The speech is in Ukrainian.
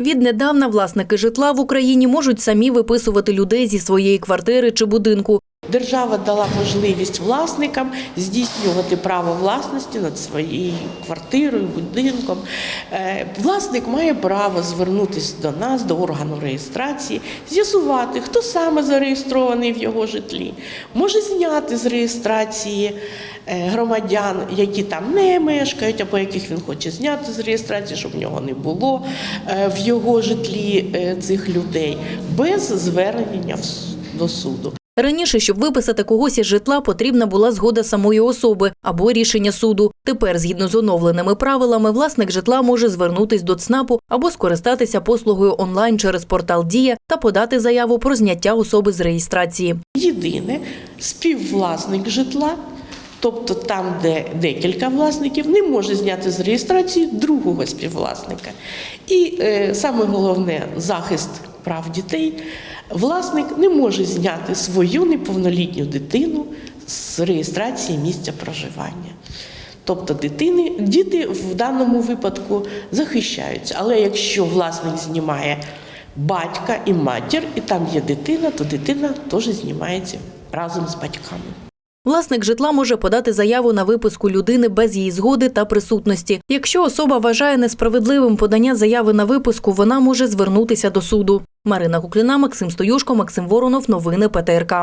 Віднедавна власники житла в Україні можуть самі виписувати людей зі своєї квартири чи будинку. Держава дала можливість власникам здійснювати право власності над своєю квартирою, будинком. Е, Власник має право звернутися до нас, до органу реєстрації, з'ясувати, хто саме зареєстрований в його житлі, може зняти з реєстрації е, громадян, які там не мешкають, або яких він хоче зняти з реєстрації, щоб в нього не було е, в його житлі цих людей, без звернення до суду. Раніше, щоб виписати когось із житла, потрібна була згода самої особи або рішення суду. Тепер, згідно з оновленими правилами, власник житла може звернутись до ЦНАПу або скористатися послугою онлайн через портал Дія та подати заяву про зняття особи з реєстрації. Єдине, співвласник житла, тобто там, де декілька власників, не може зняти з реєстрації другого співвласника. І е, саме головне захист прав дітей. Власник не може зняти свою неповнолітню дитину з реєстрації місця проживання. Тобто дитини, діти в даному випадку захищаються. Але якщо власник знімає батька і матір, і там є дитина, то дитина теж знімається разом з батьками. Власник житла може подати заяву на виписку людини без її згоди та присутності. Якщо особа вважає несправедливим подання заяви на виписку, вона може звернутися до суду. Марина Кукліна, Максим Стоюшко, Максим Воронов. Новини ПТРК.